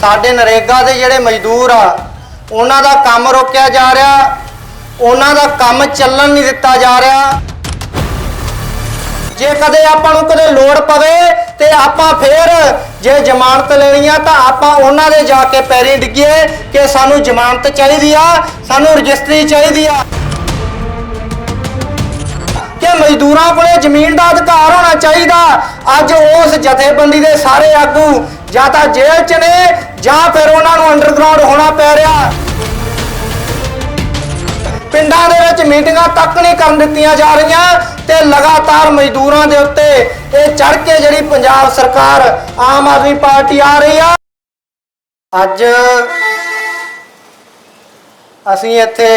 ਸਾਡੇ ਨਰੇਗਾ ਦੇ ਜਿਹੜੇ ਮਜ਼ਦੂਰ ਆ, ਉਹਨਾਂ ਦਾ ਕੰਮ ਰੋਕਿਆ ਜਾ ਰਿਹਾ, ਉਹਨਾਂ ਦਾ ਕੰਮ ਚੱਲਣ ਨਹੀਂ ਦਿੱਤਾ ਜਾ ਰਿਹਾ। ਜੇ ਕਦੇ ਆਪਾਂ ਨੂੰ ਕਦੇ ਲੋੜ ਪਵੇ ਤੇ ਆਪਾਂ ਫੇਰ ਜੇ ਜ਼ਮਾਨਤ ਲੈਣੀ ਆ ਤਾਂ ਆਪਾਂ ਉਹਨਾਂ ਦੇ ਜਾ ਕੇ ਪੈਰੀ ਡਿੱਗੀਏ ਕਿ ਸਾਨੂੰ ਜ਼ਮਾਨਤ ਚਾਹੀਦੀ ਆ, ਸਾਨੂੰ ਰਜਿਸਟਰੀ ਚਾਹੀਦੀ ਆ। ਕਿ ਮਜ਼ਦੂਰਾਂ ਕੋਲੇ ਜ਼ਮੀਨ ਦਾ ਅਧਿਕਾਰ ਹੋਣਾ ਚਾਹੀਦਾ। ਅੱਜ ਉਸ ਜਥੇਬੰਦੀ ਦੇ ਸਾਰੇ ਆਗੂ ਜਾਂ ਤਾਂ ਜੇਲ੍ਹ 'ਚ ਨੇ, ਜਾਂ ਫਿਰ ਉਹਨਾਂ ਨੂੰ ਅੰਡਰਗਰਾਉਂਡ ਹੋਣਾ ਪੈ ਰਿਹਾ। ਪਿੰਡਾਂ ਦੇ ਵਿੱਚ ਮੀਟਿੰਗਾਂ ਤੱਕ ਨਹੀਂ ਕਰਨ ਦਿੱਤੀਆਂ ਜਾ ਰਹੀਆਂ ਤੇ ਲਗਾਤਾਰ ਮਜ਼ਦੂਰਾਂ ਦੇ ਉੱਤੇ ਇਹ ਚੜ ਕੇ ਜਿਹੜੀ ਪੰਜਾਬ ਸਰਕਾਰ, ਆਮ ਆਦਮੀ ਪਾਰਟੀ ਆ ਰਹੀ ਆ। ਅੱਜ ਅਸੀਂ ਇੱਥੇ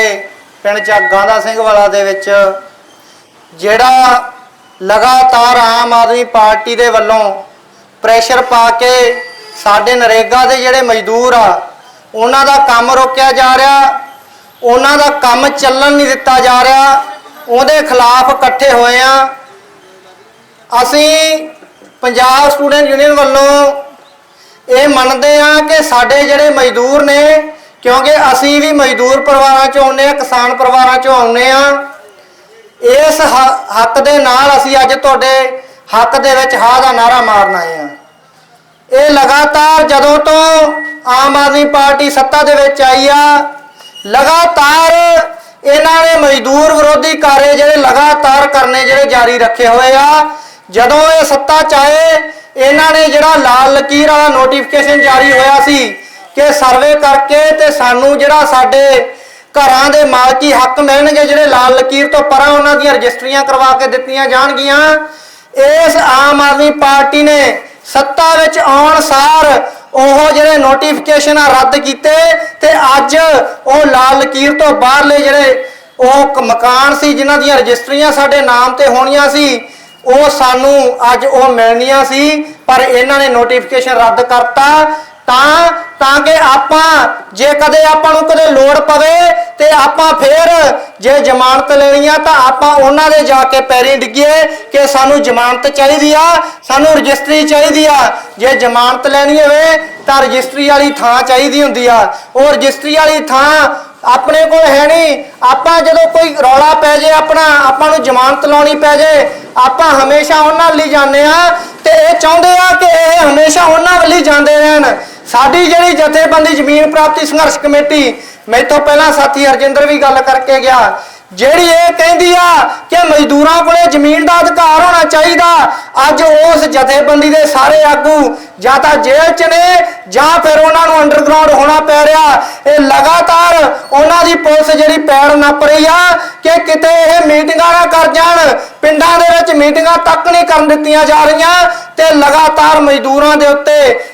ਪਿੰਡ ਚੱਗਾਂ ਦਾ ਸਿੰਘ ਵਾਲਾ ਦੇ ਵਿੱਚ, ਜਿਹੜਾ ਲਗਾਤਾਰ ਆਮ ਆਦਮੀ ਪਾਰਟੀ ਦੇ ਵੱਲੋਂ ਪ੍ਰੈਸ਼ਰ ਪਾ ਕੇ ਸਾਡੇ ਨਰੇਗਾ ਦੇ ਜਿਹੜੇ ਮਜ਼ਦੂਰ ਆ, ਉਹਨਾਂ ਦਾ ਕੰਮ ਰੋਕਿਆ ਜਾ ਰਿਹਾ, ਉਹਨਾਂ ਦਾ ਕੰਮ ਚੱਲਣ ਨਹੀਂ ਦਿੱਤਾ ਜਾ ਰਿਹਾ, ਉਹਦੇ ਖਿਲਾਫ ਇਕੱਠੇ ਹੋਏ ਆ। ਅਸੀਂ ਪੰਜਾਬ ਸਟੂਡੈਂਟ ਯੂਨੀਅਨ ਵੱਲੋਂ ਇਹ ਮੰਨਦੇ ਆ ਕਿ ਸਾਡੇ ਜਿਹੜੇ ਮਜ਼ਦੂਰ ਨੇ, ਕਿਉਂਕਿ ਅਸੀਂ ਵੀ ਮਜ਼ਦੂਰ ਪਰਿਵਾਰਾਂ ਚੋਂ ਆਉਂਦੇ ਆ, ਕਿਸਾਨ ਪਰਿਵਾਰਾਂ ਚੋਂ ਆਉਂਦੇ ਆ, ਇਸ ਹੱਕ ਦੇ ਨਾਲ ਅਸੀਂ ਅੱਜ ਤੁਹਾਡੇ ਹੱਕ ਦੇ ਵਿੱਚ ਹਾ ਦਾ ਨਾਰਾ ਮਾਰਨ ਆਏ ਆ। ਇਹ ਲਗਾਤਾਰ ਜਦੋਂ ਤੋਂ ਆਮ ਆਦਮੀ ਪਾਰਟੀ ਸੱਤਾ ਦੇ ਵਿੱਚ ਆਈ ਆ, ਲਗਾਤਾਰ ਇਹਨਾਂ ਨੇ ਮਜ਼ਦੂਰ ਵਿਰੋਧੀ ਕਾਰਜ ਜਿਹੜੇ ਲਗਾਤਾਰ ਕਰਨੇ ਜਿਹੜੇ ਜਾਰੀ ਰੱਖੇ ਹੋਏ ਆ, ਜਦੋਂ ਇਹ ਸੱਤਾ ਚ ਆਏ, ਇਹਨਾਂ ਨੇ ਜਿਹੜਾ ਲਾਲ ਲਕੀਰ ਵਾਲਾ ਨੋਟੀਫਿਕੇਸ਼ਨ ਜਾਰੀ ਹੋਇਆ ਸੀ ਕਿ ਸਰਵੇ ਕਰਕੇ ਤੇ ਸਾਨੂੰ ਜਿਹੜਾ ਸਾਡੇ ਘਰਾਂ ਦੇ ਮਾਲਕੀ ਹੱਕ ਮਿਲਣਗੇ ਜਿਹੜੇ ਲਾਲ ਲਕੀਰ ਤੋਂ ਪਰਾਂ ਉਹਨਾਂ ਦੀਆਂ ਰਜਿਸਟਰੀਆਂ ਕਰਵਾ ਕੇ ਦਿੱਤੀਆਂ ਜਾਣਗੀਆਂ ਇਸ ਆਮ ਆਦਮੀ ਪਾਰਟੀ ਨੇ ਸੱਤਾ ਵਿੱਚ ਆਉਣ ਸਾਰ ਉਹ ਜਿਹੜੇ ਨੋਟੀਫਿਕੇਸ਼ਨ ਆ ਰੱਦ ਕੀਤੇ ਤੇ ਅੱਜ ਉਹ ਲਾਲ ਲਕੀਰ ਤੋਂ ਬਾਹਰਲੇ ਜਿਹੜੇ ਉਹ ਮਕਾਨ ਸੀ, ਜਿਨ੍ਹਾਂ ਦੀਆਂ ਰਜਿਸਟਰੀਆਂ ਸਾਡੇ ਨਾਮ ਤੇ ਹੋਣੀਆਂ ਸੀ, ਉਹ ਸਾਨੂੰ ਅੱਜ ਉਹ ਮਿਲਣੀਆਂ ਸੀ, ਪਰ ਇਹਨਾਂ ਨੇ ਨੋਟੀਫਿਕੇਸ਼ਨ ਰੱਦ ਕਰਤਾ। ਜੇ ਕਦੇ ਆਪਾਂ ਨੂੰ ਕਦੇ ਲੋੜ ਪਵੇ ਤੇ ਆਪਾਂ ਫੇਰ ਜੇ ਜ਼ਮਾਨਤ ਲੈਣੀ ਆ ਤਾਂ ਆਪਾਂ ਉਹਨਾਂ ਦੇ ਜਾ ਕੇ ਪੈਰੀ ਡਿੱਗੀਏ ਕਿ ਸਾਨੂੰ ਜ਼ਮਾਨਤ ਚਾਹੀਦੀ ਆ, ਸਾਨੂੰ ਰਜਿਸਟਰੀ ਚਾਹੀਦੀ ਆ। ਜੇ ਜ਼ਮਾਨਤ ਲੈਣੀ ਹੋਵੇ ਤਾਂ ਰਜਿਸਟਰੀ ਵਾਲੀ ਥਾਂ ਚਾਹੀਦੀ ਹੁੰਦੀ ਆ। ਉਹ ਰਜਿਸਟਰੀ ਵਾਲੀ ਥਾਂ ਆਪਣੇ ਕੋਲ ਹੈ ਨਹੀਂ। ਆਪਾਂ ਜਦੋਂ ਕੋਈ ਰੌਲਾ ਪੈ ਜੇ ਆਪਣਾ, ਆਪਾਂ ਨੂੰ ਜ਼ਮਾਨਤ ਲਾਉਣੀ ਪੈ ਜੇ, ਆਪਾਂ ਹਮੇਸ਼ਾ ਉਹਨਾਂ ਲਈ ਜਾਂਦੇ ਆ ਤੇ ਇਹ ਚਾਹੁੰਦੇ ਆ ਕਿ ਇਹ ਹਮੇਸ਼ਾ ਉਹਨਾਂ ਵੱਲ ਹੀ ਜਾਂਦੇ ਰਹਿਣ। ਸਾਡੀ ਜਿਹੜੀ ਜਥੇਬੰਦੀ ਜ਼ਮੀਨ ਪ੍ਰਾਪਤੀ ਸੰਘਰਸ਼ ਕਮੇਟੀ, ਮੈਥੋਂ ਪਹਿਲਾਂ ਸਾਥੀ ਹਰਜਿੰਦਰ ਵੀ ਗੱਲ ਕਰਕੇ ਗਿਆ, ਜਿਹੜੀ ਇਹ ਕਹਿੰਦੀ ਆ ਕਿ ਮਜ਼ਦੂਰਾਂ ਕੋਲੇ ਜ਼ਮੀਨ ਦਾ ਅਧਿਕਾਰ ਹੋਣਾ ਚਾਹੀਦਾ, ਅੱਜ ਉਸ ਜਥੇਬੰਦੀ ਦੇ ਸਾਰੇ ਆਗੂ ਜਾਂ ਤਾਂ ਜੇਲ੍ਹ 'ਚ ਨੇ, ਜਾਂ ਫਿਰ ਉਹਨਾਂ ਨੂੰ ਅੰਡਰਗਰਾਉਂਡ ਹੋਣਾ ਪੈ ਰਿਹਾ, ਇਹ ਲਗਾਤਾਰ ਉਹਨਾਂ ਦੀ ਪੁਲਿਸ ਜਿਹੜੀ ਪੈੜ ਨੱਪ ਰਹੀ ਆ ਕਿ ਕਿਤੇ ਇਹ ਮੀਟਿੰਗਾਂ ਨਾ ਕਰ ਜਾਣ, ਪਿੰਡਾਂ ਵਿੱਚ ਮੀਟਿੰਗਾਂ ਤੱਕ ਨਹੀਂ ਕਰਨ ਦਿੱਤੀਆਂ ਜਾ ਰਹੀਆਂ ਤੇ ਲਗਾਤਾਰ ਮਜ਼ਦੂਰਾਂ ਦੇ ਉੱਤੇ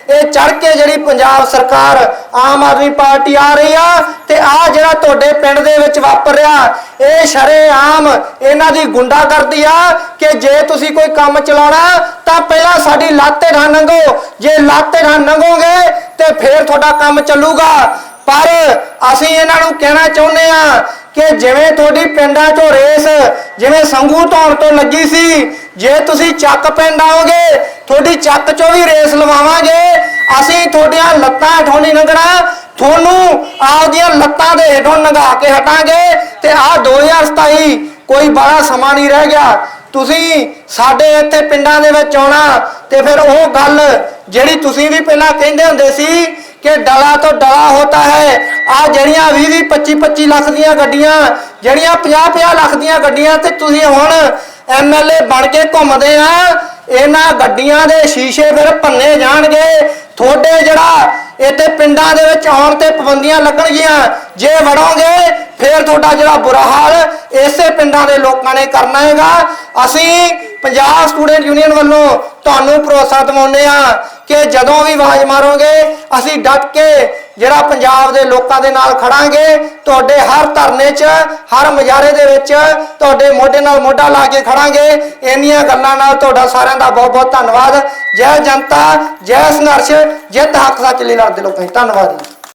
ਇਹ ਚੜ ਕੇ ਜਿਹੜੀ ਪੰਜਾਬ ਸਰਕਾਰ, ਆਮ ਆਦਮੀ ਪਾਰਟੀ ਆ ਰਹੀ ਆ ਤੇ ਆ ਜਿਹੜਾ ਤੁਹਾਡੇ ਪਿੰਡ ਦੇ ਵਿੱਚ ਵਾਪਰ ਰਿਹਾ, ਇਹ ਸ਼ਰੇਆਮ ਇਹਨਾਂ ਦੀ ਗੁੰਡਾਗਰਦੀ ਆ ਕਿ ਜੇ ਤੁਸੀਂ ਕੋਈ ਕੰਮ ਚਲਾਉਣਾ ਤਾਂ ਪਹਿਲਾਂ ਸਾਡੀ ਲਾਤੇ ਨਾ ਨੰਗੋ। ਜੇ ਲਾਤੇ ਨਾ ਨੰਗੋਗੇ ਤੇ ਫੇਰ ਤੁਹਾਡਾ ਕੰਮ ਚੱਲੂਗਾ। ਪਰ ਅਸੀਂ ਇਹਨਾਂ ਨੂੰ ਕਹਿਣਾ ਚਾਹੁੰਦੇ ਆ ਕਿ ਜਿਵੇਂ ਤੁਹਾਡੀ ਪਿੰਡਾਂ 'ਚੋਂ ਰੇਸ ਜਿਵੇਂ ਸੰਗੂ ਧੌਣ ਤੋਂ ਲੱਗੀ ਸੀ, ਜੇ ਤੁਸੀਂ ਚੱਕ ਪਿੰਡ ਆਓਗੇ, ਤੁਹਾਡੀ ਚੱਕ 'ਚੋਂ ਵੀ ਰੇਸ ਲਵਾਵਾਂਗੇ। ਅਸੀਂ ਤੁਹਾਡੀਆਂ ਲੱਤਾਂ ਹੇਠੋਂ ਨਹੀਂ ਲੰਘਣਾ, ਤੁਹਾਨੂੰ ਆਪਦੀਆਂ ਲੱਤਾਂ ਦੇ ਹੇਠੋਂ ਲੰਘਾ ਕੇ ਹਟਾਂਗੇ। ਤੇ ਆਹ 2027 ਕੋਈ ਬੜਾ ਸਮਾਂ ਨਹੀਂ ਰਹਿ ਗਿਆ। ਤੁਸੀਂ ਸਾਡੇ ਇੱਥੇ ਪਿੰਡਾਂ ਦੇ ਵਿੱਚ ਆਉਣਾ, ਤੇ ਫਿਰ ਉਹ ਗੱਲ ਜਿਹੜੀ ਤੁਸੀਂ ਵੀ ਪਹਿਲਾਂ ਕਹਿੰਦੇ ਹੁੰਦੇ ਸੀ ਕਿ ਡਲਾ ਤੋਂ ਡਲਾ ਹੋਤਾ ਹੈ ਜਿਹੜੀਆਂ 20 20 25 25 ਲੱਖ ਦੀਆਂ ਗੱਡੀਆਂ, ਜਿਹੜੀਆਂ 50 50 ਲੱਖ ਦੀਆਂ ਗੱਡੀਆਂ ਤੇ ਤੁਸੀਂ ਹੁਣ ਐਮਐਲਏ ਬਣ ਕੇ ਘੁੰਮਦੇ ਆ, ਇਹਨਾਂ ਗੱਡੀਆਂ ਦੇ ਸ਼ੀਸ਼ੇ ਫਿਰ ਭੰਨੇ ਜਾਣਗੇ। ਤੁਹਾਡੇ ਜਿਹੜਾ ਇੱਥੇ ਪਿੰਡਾਂ ਦੇ ਵਿੱਚ ਆਉਣ ਤੇ ਪਾਬੰਦੀਆਂ ਲੱਗਣਗੀਆਂ, ਜੇ ਵੜੋਗੇ, ਫਿਰ ਤੁਹਾਡਾ ਜਿਹੜਾ ਬੁਰਾ ਹਾਲ ਇਸੇ ਪਿੰਡਾਂ ਦੇ ਲੋਕਾਂ ਨੇ ਕਰਨਾ ਹੈਗਾ। ਅਸੀਂ ਪੰਜਾਬ ਸਟੂਡੈਂਟ ਯੂਨੀਅਨ ਵੱਲੋਂ ਤੁਹਾਨੂੰ ਭਰੋਸਾ ਦਿਵਾਉਂਦੇ ਆ ਕਿ ਜਦੋਂ ਵੀ ਆਵਾਜ਼ ਮਾਰੋਗੇ, ਅਸੀਂ ਡਟ ਕੇ ਜਿਹੜਾ ਪੰਜਾਬ ਦੇ ਲੋਕਾਂ ਦੇ ਨਾਲ ਖੜਾਂਗੇ, ਤੁਹਾਡੇ ਹਰ ਧਰਨੇ 'ਚ, ਹਰ ਮੁਜ਼ਾਹਰੇ ਦੇ ਵਿੱਚ ਤੁਹਾਡੇ ਮੋਢੇ ਨਾਲ ਮੋਢਾ ਲਾ ਕੇ ਖੜਾਂਗੇ। ਇੰਨੀਆਂ ਗੱਲਾਂ ਨਾਲ ਤੁਹਾਡਾ ਸਾਰਿਆਂ ਦਾ ਬਹੁਤ ਬਹੁਤ ਧੰਨਵਾਦ। ਜੈ ਜਨਤਾ, ਜੈ ਸੰਘਰਸ਼, ਜਿੱਤ ਹੱਕ ਸੱਚ ਲਈ ਲੜਦੇ ਲੋਕਾਂ ਦੀ। ਧੰਨਵਾਦ ਜੀ।